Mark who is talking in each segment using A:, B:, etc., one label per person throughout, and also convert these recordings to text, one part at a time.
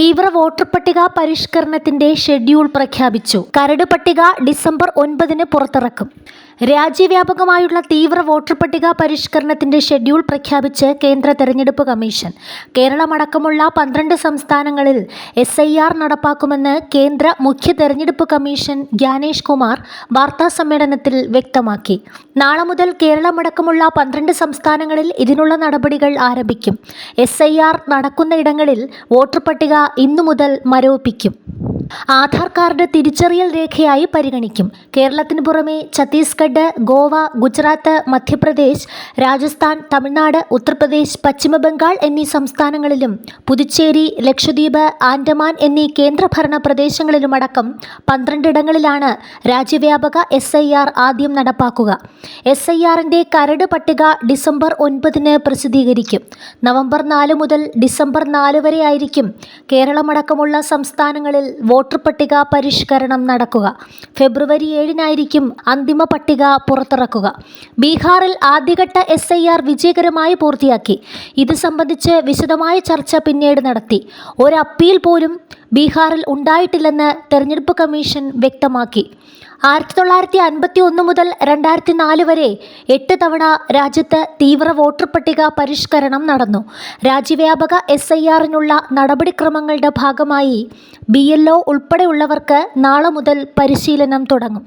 A: തീവ്ര വോട്ടർ പട്ടിക പരിഷ്കരണത്തിന്റെ ഷെഡ്യൂൾ പ്രഖ്യാപിച്ചു. കരട് പട്ടിക ഡിസംബർ ഒൻപതിന് പുറത്തിറക്കും. രാജ്യവ്യാപകമായുള്ള തീവ്ര വോട്ടർ പട്ടിക പരിഷ്കരണത്തിന്റെ ഷെഡ്യൂൾ പ്രഖ്യാപിച്ച് കേന്ദ്ര തെരഞ്ഞെടുപ്പ് കമ്മീഷൻ. കേരളമടക്കമുള്ള പന്ത്രണ്ട് സംസ്ഥാനങ്ങളിൽ എസ് ഐ ആർ നടപ്പാക്കുമെന്ന് കേന്ദ്ര മുഖ്യ തെരഞ്ഞെടുപ്പ് കമ്മീഷൻ ജ്ഞാനേഷ് കുമാർ വാർത്താ സമ്മേളനത്തിൽ വ്യക്തമാക്കി. നാളെ മുതൽ കേരളമടക്കമുള്ള പന്ത്രണ്ട് സംസ്ഥാനങ്ങളിൽ ഇതിനുള്ള നടപടികൾ ആരംഭിക്കും. എസ് നടക്കുന്ന ഇടങ്ങളിൽ വോട്ടർ പട്ടിക ഇന്നു മുതൽ മരവിപ്പിക്കും. ആധാർ കാർഡ് തിരിച്ചറിയൽ രേഖയായി പരിഗണിക്കും. കേരളത്തിന് പുറമെ ഛത്തീസ്ഗഡ് ഗോവ ഗുജറാത്ത് മധ്യപ്രദേശ് രാജസ്ഥാൻ തമിഴ്നാട് ഉത്തർപ്രദേശ് പശ്ചിമബംഗാൾ എന്നീ സംസ്ഥാനങ്ങളിലും പുതുച്ചേരി ലക്ഷദ്വീപ് ആൻഡമാൻ എന്നീ കേന്ദ്രഭരണ പ്രദേശങ്ങളിലുമടക്കം പന്ത്രണ്ടിടങ്ങളിലാണ് രാജ്യവ്യാപക എസ് ഐ ആർ ആദ്യം നടപ്പാക്കുക. എസ് ഐ ആറിന്റെ കരട് പട്ടിക ഡിസംബർ ഒൻപതിന് പ്രസിദ്ധീകരിക്കും. നവംബർ നാല് മുതൽ ഡിസംബർ നാല് വരെയായിരിക്കും കേരളമടക്കമുള്ള സംസ്ഥാനങ്ങളിൽ വോട്ടർ പട്ടിക പരിഷ്കരണം നടക്കുക. ഫെബ്രുവരി ഏഴിനായിരിക്കും അന്തിമ പട്ടിക പുറത്തിറക്കുക. ബീഹാറിൽ ആദ്യഘട്ട എസ് ഐ ആർ വിജയകരമായി പൂർത്തിയാക്കി. ഇത് സംബന്ധിച്ച് വിശദമായ ചർച്ച പിന്നീട് നടത്തി. ഒരു അപ്പീൽ പോലും ബീഹാറിൽ ഉണ്ടായിട്ടില്ലെന്ന് തെരഞ്ഞെടുപ്പ് കമ്മീഷൻ വ്യക്തമാക്കി. ആയിരത്തി തൊള്ളായിരത്തി അൻപത്തി ഒന്ന് മുതൽ രണ്ടായിരത്തി നാല് വരെ എട്ട് തവണ രാജ്യത്ത് തീവ്ര വോട്ടർ പട്ടിക പരിഷ്കരണം നടന്നു. രാജ്യവ്യാപക എസ് ഐ ആറിനുള്ള നടപടിക്രമങ്ങളുടെ ഭാഗമായി ബി എൽ ഒ ഉൾപ്പെടെയുള്ളവർക്ക് നാളെ മുതൽ പരിശീലനം തുടങ്ങും.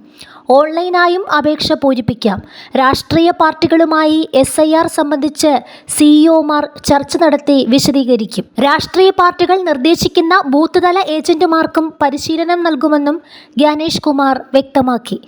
A: ഓൺലൈനായും അപേക്ഷ പൂരിപ്പിക്കാം. രാഷ്ട്രീയ പാർട്ടികളുമായി എസ് ഐ ആർ സംബന്ധിച്ച് സിഇഒമാർ ചർച്ച നടത്തി വിശദീകരിക്കും. രാഷ്ട്രീയ പാർട്ടികൾ നിർദ്ദേശിക്കുന്ന ബൂത്ത് തല ഏജന്റുമാർക്കും പരിശീലനം നൽകുമെന്നും ജ്ഞാനേഷ് കുമാർ വ്യക്തമാക്കി.